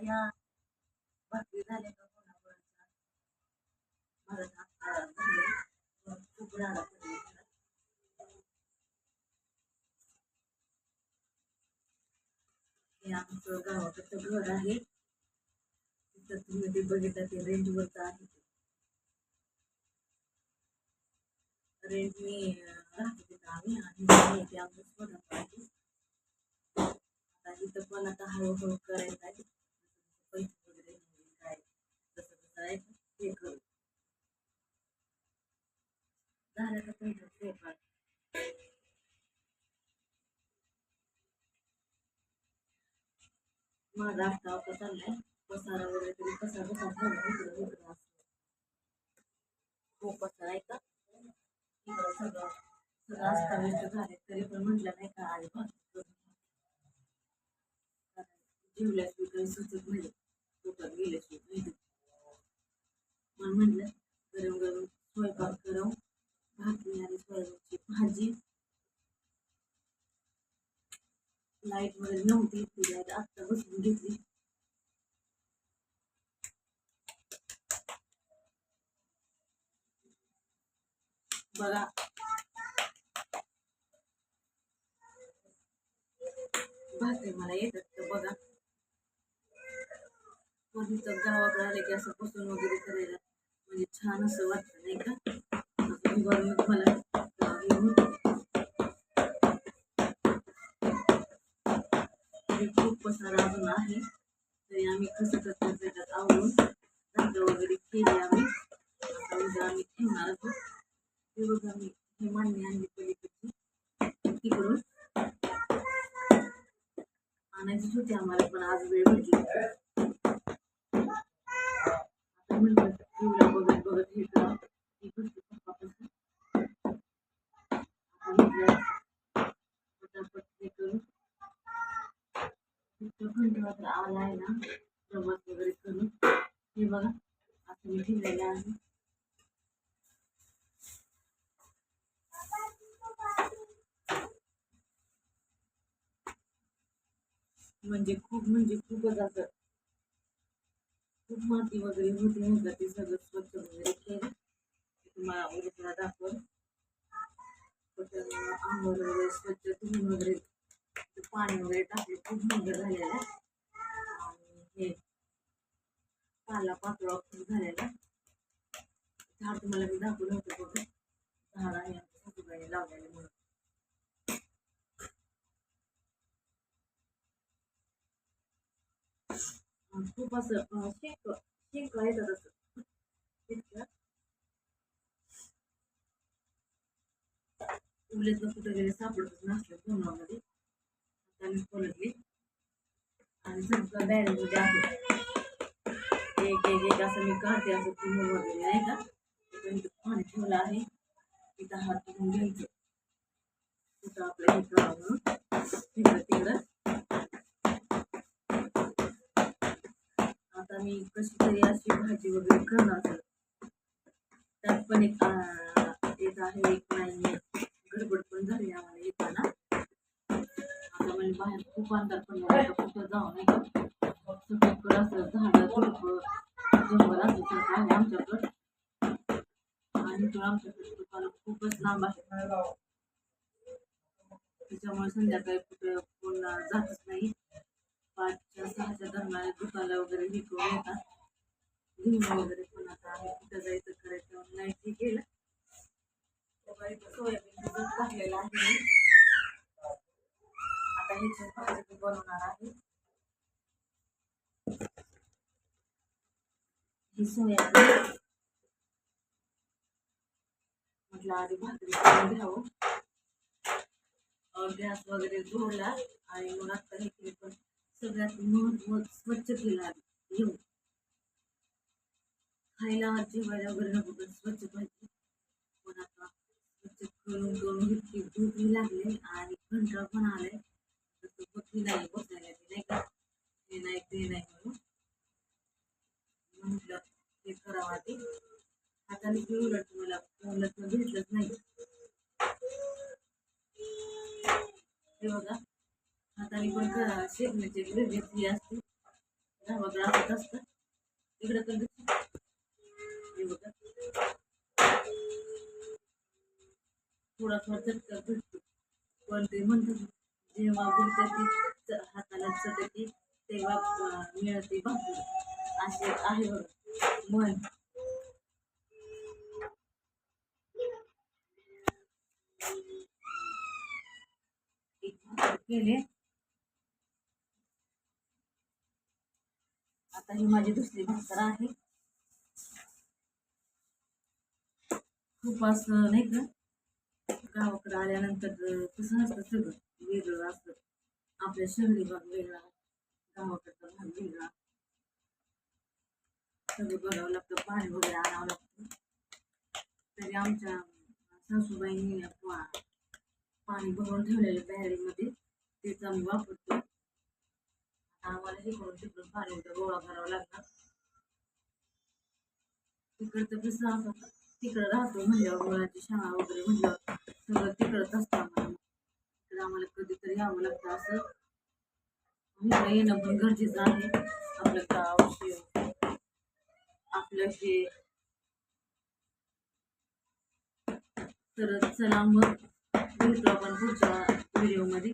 या का मला खूप राडा हे आमचं गावाकडचं घर आहे तिथं तुम्ही ते बघितलं ते रेंजवरचं आहे ते रेंज मी राहतो तिथं आम्ही आणि ते आमचं स्वतः पाहिजे आता इथं पण आता हळूहळू करायचं आहे पैसे वगैरे म्हणजे काय जसं जसं आहे ते करू झालं का तुमचं स्वयंपाक माझा आता आता चाललाय पसारा वगैरे तरी कसा कसा ठेवला इकडं इकडं पसारा आहे का? इकडं सगळं सगळं अस्ताव्यस्त झाले तरी पण म्हटलं नाही का आज भाकरी जेवल्याशिवाय काही सुचत नाही पोटात गेल्याशिवाय नाही म्हणून म्हटलं गरम गरम स्वयंपाक करावं भाकरी आणि सोयाबीनची भाजी लाइट नव्हती ती लाइट आत्ता बसवून घेतली बघा भाकरी मला येतात तर बघा. कधी तर गावाकडे आले की असं बसून वगैरे करायला. म्हणजे छान असं वाटतं नाही का? असं मला खूप पसारा अजून आहे. तरी आम्ही कसं कसं त्याच्यात आवडून झाडं वगैरे केली आम्ही. आता उद्या आम्ही ठेवणार आहोत. ते बघा मी हे मांडणी आणली पलीकडची तिकडून आणायचीच होती आम्हाला पण आज वेळ भेटली आता म्हणलं पिवळा बघत बघत हे करा ही गोष्ट पप्पापासून आता म्हटलं पटापट हे करू इतकं घंटा आला आहे ना प्रवास वगैरे करून. हे बघा असं मी ठेवलेलं आहे. म्हणजे खूप म्हणजे खूपच असं खूप माती वगैरे होती नाही का ते सगळं स्वच्छ वगैरे केलं. ते तुम्हाला उद्या दाखवलं. पटकन वगैरे स्वच्छ धुवून वगैरे पाणी वगैरे टाकले खूप सुंदर झालेलं आहे. आणि हे पाला पातळा खूप झालेला झाड तुम्हाला मी दाखवलं होतं बघा. झाड आहे आमच्या सासूबाईने लावलेले म्हणून. खूप असं शिंक शेंक शेंक येतात असं. इतक्या उलट कुठं गेले सापडतच नसलं कोणामध्ये त्यांनी आणि सगळं बॅरेजमध्ये आहे एक एक एक असं मी काढते असं तुम्ही वगैरे आहे का इथं इथं पाणी ठेवलं आहे तिथं हात तुम्ही घ्यायचं तिथं आपलं हे करावं तिकडं तिकडं आता मी कशी तरी अशी भाजी वगैरे करणार त्यात पण एक अं, आहे एक नाही बाहेर पण कुठं जाऊ नाही सगळीकडं असं झाडं झुडपं जंगल असं सगळं आहे आमच्याकडं. आणि तो आमच्याकडे दुकान खूपच लांब आहे. त्याच्यामुळे संध्याकाळी कुठं कोण जातच नाही. पाचच्या सहाच्या दरम्यान दुकानं वगैरे विकून येतात. घेऊन वगैरे पण आता आम्ही कुठं जायचं करायचं नाही ठीक आहे सोयाबीन भिजत टाकलेलं आहे. आता ह्याची भाजी मी बनवणार आहे. ही सोयाबीन म्हटलं आधी भाकरी करून घ्यावं. गॅस वगैरे धुवला आणि मग आता हे केली पण सगळ्यात महत्त्व स्वच्छ केला आधी. येऊ. खायला जेवायला वगैरे नको पण स्वच्छ पाहिजे. पण आता स्वच्छ करून करून इतकी भूकही लागली आणि घंटा पण आलाय. तसं बसली नाही बसायला नाही का हे नाही ते नाही म्हणून म्हटलं ते करावं आधी हाताने मी उलट मला उलट भेटलंच नाही हे बघा हाताने पण करा शेकण्याची वेगळी असते गावाकडे असत असतं इकडं तर हे बघा थोडा थोडा चटका भेटतो पण ते म्हणतात जेव्हा बोलते हाताला चटती तेव्हा मिळते भाकरी असे आहे मन. म्हण एक केले. आता ही माझी दुसरी भाकर आहे. खूप असं नाही का? गावाकडे आल्यानंतर कसं असतं सगळं. वेगळं असतं. आपल्या शहरी भाग वेगळा गावाकडचा भाग वेगळा. सगळं बघावं लागतं पाणी वगैरे आणावं लागतं. तरी आमच्या सासूबाईंनी पाणी भरून ठेवलेलं तयारीमध्ये तेच आम्ही वापरतो आम्हाला हे करून तिकडून पाणी उद्या गोळा करावं लागणार. तिकडचं कसं असं तिकडं राहतो म्हणल्यावर मुलांची शाळा वगैरे म्हणल्यावर सगळं तिकडंच असतं तर आम्हाला कधीतरी यावं लागतं असं इकडे येणं पण गरजेचं आहे. आपलं गाव आपलं हे. तर चला मग भेटू आपण पुढच्या व्हिडिओमध्ये